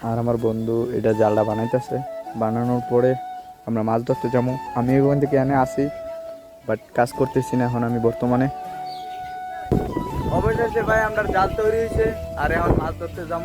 আর আমার বন্ধু এটা জালটা বানাইতেছে। বানানোর পরে আমরা মাছ ধরতে যাব। আমি ওখান থেকে এনে আসি বাট কাজ করতেছি না এখন আমি বর্তমানে। অবশেষে ভাই আমরা জাল তৈরি হয়েছে আর এখন মাছ ধরতে যাব।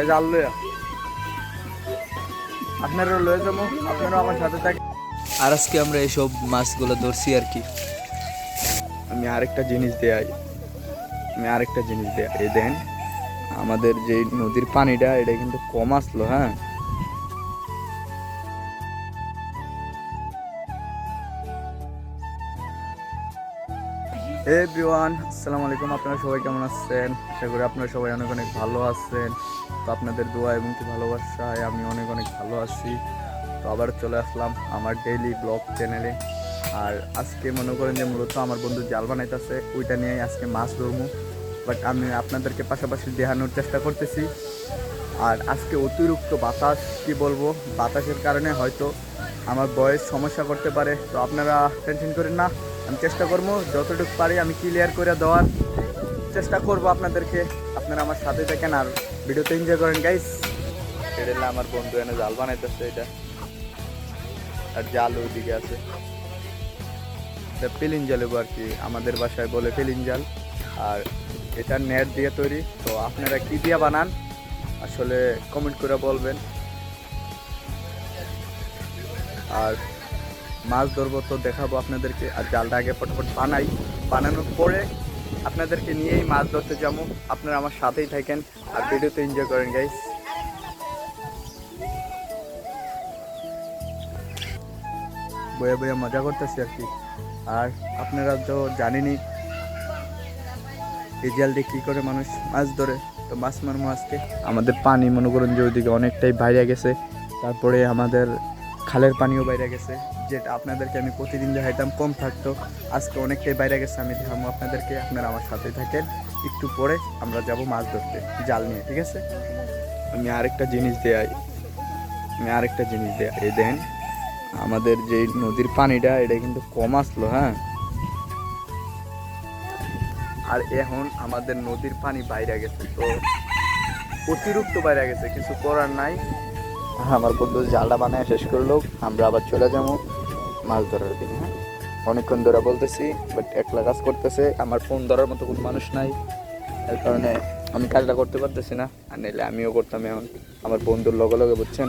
এই জাল লইয়া। আপনারও লয়ে যাব আপনারাও আমার সাথে থাকেন। আর আজকে আমরা এসব মাছগুলো ধরছি আর কি। আমি আরেকটা জিনিস দেয়াই। আমি আরেকটা জিনিস দেয় এই দেন আমাদের যে নদীর পানিটা, এটা কিন্তু কম আসলো হ্যাঁ? হে এভরিওয়ান আসসালামু আলাইকুম। আপনারা সবাই কেমন আছেন? আশা করি আপনারা সবাই অনেক অনেক ভালো আছেন। তো আপনাদের দোয়া এবং কি ভালোবাসায় আমি অনেক অনেক ভালো আছি। তো আবার চলে আসলাম আমার ডেইলি ব্লগ চ্যানেলে আর আজকে মনে করেন যে মূলত আমার বন্ধু জাল বানাইতেছে, ওইটা নিয়ে আজকে মাছ ধরবো। বাট আমি আপনাদেরকে পাশাপাশি দেখানোর চেষ্টা করতেছি। আর আজকে অতিরিক্ত বাতাস, কি বলব? বাতাসের কারণে হয়তো আমার বয়স সমস্যা করতে পারে। তো আপনারা টেনশন করেন না, আমি চেষ্টা করব। যতটুকু পারি আমি ক্লিয়ার করে দেওয়ার চেষ্টা করব আপনাদেরকে। আপনারা আমার সাথে থাকেন আর ভিডিওতে এনজয় করেন গাইস এটা আমার বন্ধু, এনে জাল বানাইতেছে এটা। আর জাল ওইদিকে আছে। পেলিন জাল আর কি, আমাদের বাসায় বলে পেলিন জাল। আর এটা নেট দিয়ে তৈরি। তো আপনারা কি দিয়ে বানান? আসলে কমেন্ট করে বলবেন। আর মাছ ধরবো তো দেখাবো আপনাদেরকে। আর জালটা আগে ফটফট বানাই। বানানোর পরে আপনাদেরকে নিয়েই মাছ ধরতে যাব। আপনারা আমার সাথেই থাকেন আর ভিডিওতে এনজয় করেন গাইস বয়ে বয়ে মজা করতেছি আর কি। আর আপনারা তো জানেনই এই জাল দিয়ে কী করে মানুষ মাছ ধরে? তো মাছ মারবো আজকে। আমাদের পানি মনে করুন যে ওইদিকে অনেকটাই বাইরে গেছে। তারপরে আমাদের খালের পানিও বাইরে গেছে। যেটা আপনাদেরকে আমি প্রতিদিন দেখাইতাম, কম থাকতো। আজকে অনেকটাই বাইরে গেছে, আমি দেখাবো আপনাদেরকে। আপনারা আমার সাথে থাকেন। একটু পরে আমরা যাব মাছ ধরতে, জাল নিয়ে, ঠিক আছে? আমি আরেকটা জিনিস দেয়াই আমি আরেকটা জিনিস দেয়া এই দেন। আমাদের যে নদীর পানিটা, এটা কিন্তু কম আসলো হ্যাঁ? আর এখন আমাদের নদীর পানি বাইরে গেছে, তো অতিরিক্ত বাইরে গেছে, কিছু করার নাই। আমার বন্ধু জালটা বানায় শেষ করল, আমরা আবার চলে যাব মাছ ধরার দিকে হ্যাঁ? অনেকক্ষণ ধরে বলতেছি বাট একলা কাজ করতেছে, আমার ফোন ধরার মতো কোনো মানুষ নাই। এর কারণে আমি কাজটা করতে পারতেছি না, আর নাহলে আমিও করতাম এখন। আমার বন্ধুর লগে লগে, বুঝছেন?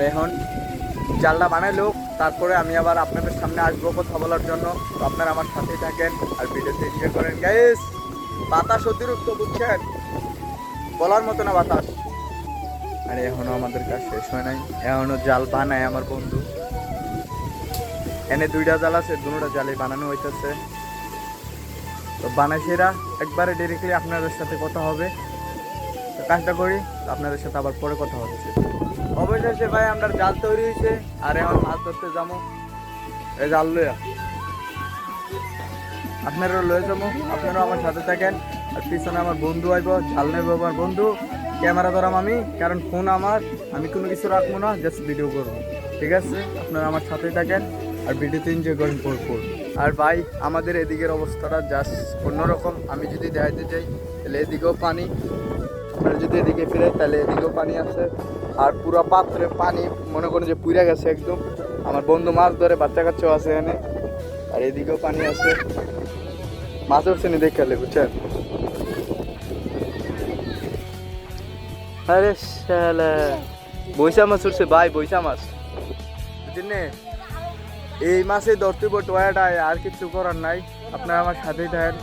আর এখন জালটা বানাইলো, তারপরে আমি আবার আপনাদের সামনে আসব কথা বলার জন্য। তো আপনারা আমার সাথেই থাকেন আর ভিডিওতে এনজয় করেন। গাইস বাতাস অতিরিক্ত বুঝছেন? বলার মতো না বাতাস। আর এখনও আমাদের কাজ শেষ হয় নাই। এখনও জাল বানায় আমার বন্ধু। এনে দুইটা জাল আছে, দুটা জালে বানানো হইতেছে। তো বানাইছেরা, একবারে ডিরেক্টলি আপনাদের সাথে কথা হবে। তো কাজটা করি আপনাদের সাথে আবার পরে কথা হচ্ছে। অবশেষে ভাই আমরা জাল তৈরি হয়েছে, আর এখন মাছ ধরতে যাব। এই জাল লইয়া। আপনারাও লয়ে যাব, আপনারাও আমার সাথে থাকেন। আর পিছনে আমার বন্ধু আইব, জাল নেব আমার বন্ধু। ক্যামেরা ধরাম আমি, কারণ ফোন আমার। আমি কোনো কিছু রাখব না জাস্ট ভিডিও করব। ঠিক আছে? আপনারা আমার সাথে থাকেন, আর ভিডিওতে এনজয় করেন ভরপুর আর ভাই, আমাদের এদিকের অবস্থাটা জাস্ট অন্যরকম। আমি যদি দেখাইতে চাই তাহলে এদিকেও পানি। আপনারা যদি এদিকে ফিরে তাহলে এদিকেও পানি আছে। আর পুরো পাত্রে পানি, মনে করেন যে পুড়ে গেছে একদম। আমার বন্ধু মাছ ধরে, বাচ্চা কাচ্চাও আছে এখানে। আর এদিকেও পানি আছে। মাছ উঠছে নি দেখে বুঝছেন? আরে শালা। বৈশা মাছ উঠছে, ভাই, বৈশা মাছ। বুঝলেন এই মাসে ধরতে টোয়াটায় আর কিছু করার নাই। আপনারা আমার সাথেই থাকেন।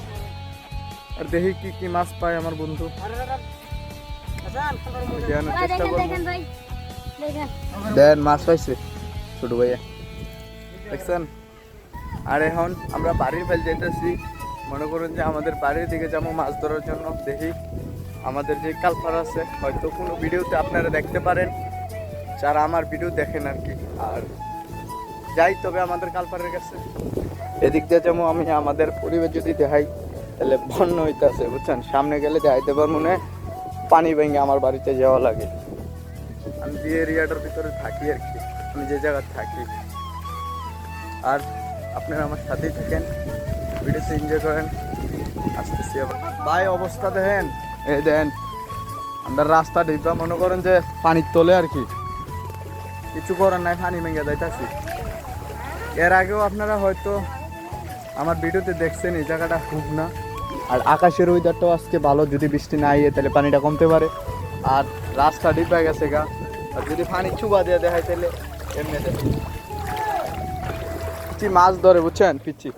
আর দেখি কি কি মাছ পায় আমার বন্ধু। দেন মাছ পাইছে। ছোট ভাইয়া। দেখছেন? আর এখন আমরা বাড়ির ফেল যেতেছি মনে করুন যে আমাদের বাড়ির দিকে যাব মাছ ধরার জন্য। দেখি আমাদের যে কালপার আছে হয়তো কোনো ভিডিওতে আপনারা দেখতে পারেন। যারা আমার ভিডিও দেখেন আর কি। আর যাই তবে আমাদের কালপারের কাছে। এদিক দিয়ে যেমন আমি আমাদের পরিবেশ যদি দেখাই তাহলে বন্য হইতেছে বুঝছেন? সামনে গেলে দেখাইতে পারব না। পানি ভেঙে আমার বাড়িতে যাওয়া লাগে। আমি যে এরিয়াটার ভিতরে থাকি আর কি আমি যে জায়গায় থাকি। আর আপনারা আমার সাথেই থাকেন ভিডিওতে এনজয় করেন আসতেছি আবার। ভাই অবস্থা দেখেন? এই দেন আমরা রাস্তা ডিব্বা মনে করেন যে পানির তোলে আর কি। কিছু করার নাই পানি ভেঙে যাইতাছি। এর আগেও আপনারা হয়তো আমার ভিডিওতে দেখছেন এই জায়গাটা খুব না। আর আকাশের ওয়েদারটাও আজকে ভালো, যদি বৃষ্টি না ইয়ে তাহলে পানিটা কমতে পারে। আর রাস্তা ডিপে গেছে গা। আর যদি পানি চুবা দিয়ে দেখায় তাহলে এমনিতে পিচ্ছি মাছ ধরে, বুঝছেন? পিচ্ছি।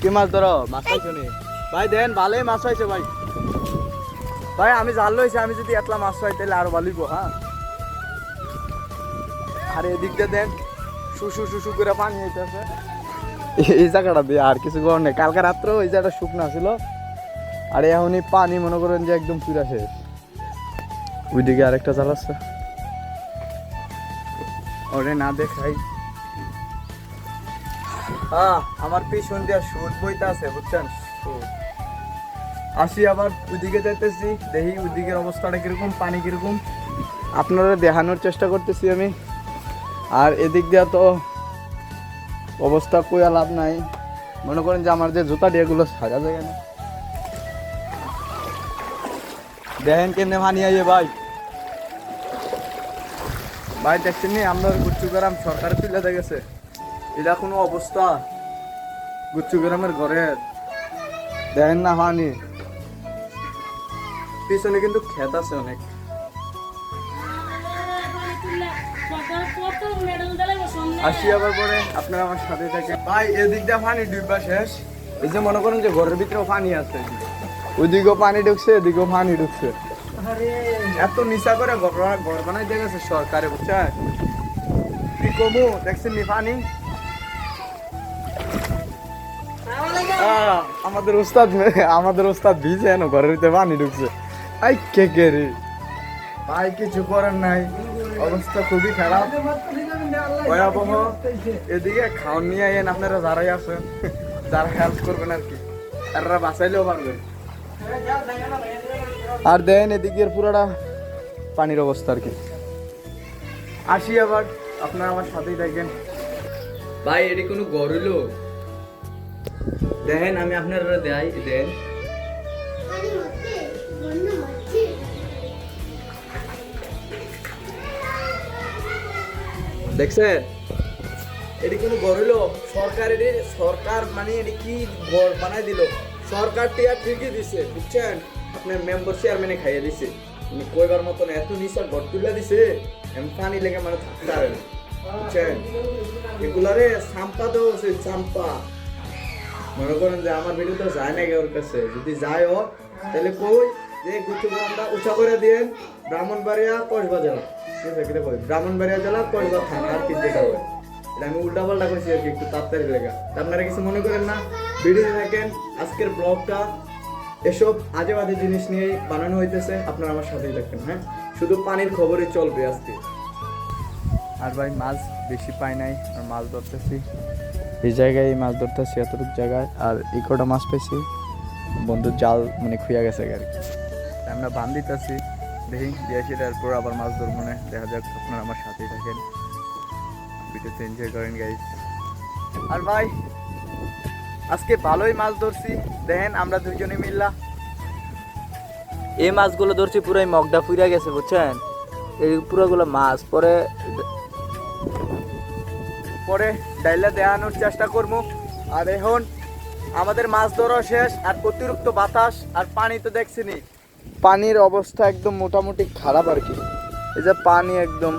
কি মাছ ধরো? মাছ পাইছো নি? ভাই, দেন, ভালোই মাছ হয়েছে ভাই। ভাই, আমি জাল লইছি, আমি যদি একলা মাছ পাই তাহলে আরও ভালোইব হ্যাঁ? আর এদিক দিয়ে দেন শুশু শুশু করে পানি হইতেছে এই জায়গাটা দিয়ে আর কিছু করার নেই। কালকে রাত্রেও এই জায়গাটা শুকনো ছিল। আর এখনই পানি মনে করেন যে একদম পুরা শেষ। ওইদিকে আরেকটা চালাচ্ছে ওরে না দেখাই। আমার পিছন দিয়ে সুদ বইতে আছে, বুঝছেন। আসি আবার ওইদিকে যাইতেছি, দেখি ওইদিকের অবস্থাটা কীরকম, পানি কীরকম। আপনারা দেখানোর চেষ্টা করতেছি আমি। আর এদিক দিয়ে তো অবস্থা কইয়া লাভ নাই। মনে করেন যে আমার যে জুতা এগুলো সাজা যায় না। দেখেন মানি আইয়ে ভাই। ভাই, দেখছেন নি? আমরা গুচ্ছু গ্রাম সরকারে তুলে গেছে। এটা কোনো অবস্থা। গুচ্ছু গ্রামের ঘরের দেখেন না পানি পিছনে কিন্তু ক্ষেত আছে অনেক। আসি আবার পরে আপনারা আমার সাথে থাকেন। ভাই এদিক দিয়ে পানি ডুববা শেষ। এই যে মনে করেন যে ঘরের ভিতরেও পানি আছে। ওইদিকেও পানি ঢুকছে এদিকেও পানি ঢুকছে। এত নিশা করে ঘর ঘর বানাই দিয়ে গেছে সরকারে বুঝছেন? কি কমু? দেখছেন নি পানি? আমাদের ওস্তাদ আমাদের ওস্তাদ ভিজে ঘরের ভিতরে পানি ঢুকছে। আই কে কে রে? ভাই কিছু করার নাই। অবস্থা খুবই খারাপ। ভয়াবহ। এদিকে খাওয়ান নিয়ে আইন আপনারা যারাই আছেন, যারা হেল্প করবেন আর কি। তারা বাঁচাইলেও পারবেন আর দেন এদিকের পুরোটা পানির অবস্থা আর কি। আসি আবার, আপনারা আমার সাথেই থাকেন। ভাই, এটি কোনো গরুলো দেখেন আমি আপনারা দেয় দেন। দেখছেন? এটি কোনো গড়িল সরকার এটি সরকার মানে এটি কি ঘর বানাই দিল? সরকার টিয়া ঠিকই দিছে, বুঝছেন? আপনার মেম্বার চেয়ারম্যানে খাইয়ে দিছে। কইবার মতন এত নিচা ঘর তুলে দিছে এমন পানি লেগে মানে থাকতে বুঝছেন? এগুলারে সাম্পা দেওয়া উচিত সাম্পা মনে করেন যে আমার ভিডিও তো যায় না ওর কাছে। যদি যায় ও, তাহলে কই? যে গুচ্ছ উঁচা করে দিয়েন, ব্রাহ্মণবাড়িয়া কসবা জেলা ঠিক আছে কিটা কই ব্রাহ্মণবাড়িয়া জেলা কসবা থানা, আর তিন জায়গা হয় এটা আমি উল্টা পাল্টা করছি আর কি, একটু তাড়াতাড়ি লেগা। আপনারা কিছু মনে করেন না? ভিডিও থাকেন, আজকের ব্লগটা এসব আজে বাজে জিনিস নিয়েই বানানো হইতেছে, আপনারা আমার সাথেই থাকেন হ্যাঁ? শুধু পানির খবরই চলবে আজকে। আর ভাই, মাছ বেশি পাই নাই, আর মাছ ধরতেছি। এই জায়গায় মাছ ধরতেছি, এতটুকু জায়গায়, আর এই কটা মাছ পাইছি। বন্ধুর জাল মানে খুইয়া গেছে আর কি আমরা বান দিতেছি। দেখি দিয়ে আসি তারপর আবার মাছ ধরবো মনে দেখা যাক আপনারা আমার সাথেই থাকেন। ভিডিওতে এনজয় করেন গাইস আর ভাই আজকে ভালোই মাছ ধরছি। দেখেন আমরা দুজনে মিললা। এই মাছগুলো ধরছি পুরাই মগডা ফুইরা গেছে বুঝছেন? এই পুরোগুলো মাছ পরে পরে ডাইলা দেখানোর চেষ্টা করব। আর এখন আমাদের মাছ ধরা শেষ আর অতিরিক্ত বাতাস আর পানি তো দেখছি দেখছিনি পানির অবস্থা একদম মোটামুটি খারাপ আর কি। এই যে পানি একদম,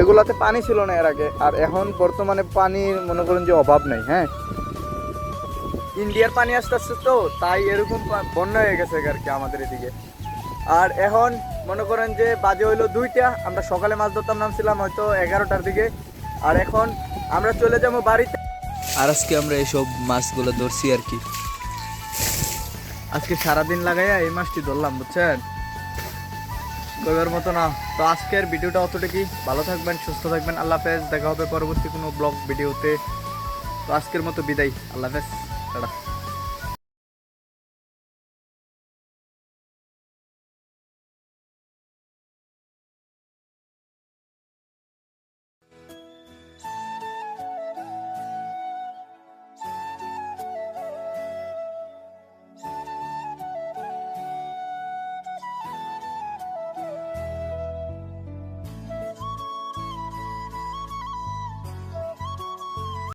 এগুলাতে পানি ছিল না এর আগে, আর এখন বর্তমানে পানির মনে করেন যে অভাব নেই হ্যাঁ? ইন্ডিয়ার পানি আসতে আসতে তো, তাই এরকম বন্যা হয়ে গেছে আর কি আমাদের এদিকে। আর এখন মনে করেন যে বাজে হইল দুইটা, আমরা সকালে মাছ ধরতাম, নামছিলাম হয়তো এগারোটার দিকে। আর এখন আমরা চলে যাব বাড়িতে। আর আজকে আমরা এইসব মাছগুলো ধরছি আর কি। আজকে সারাদিন লাগাইয়া এই মাছটি ধরলাম, বুঝছেন? গভীর মতো না। তো আজকের ভিডিওটা অতটা কি ভালো থাকবেন, সুস্থ থাকবেন। আল্লাহ হাফেজ। দেখা হবে পরবর্তী কোনো ব্লগ ভিডিওতে। তো আজকের মতো বিদায়। আল্লাহ হাফেজ।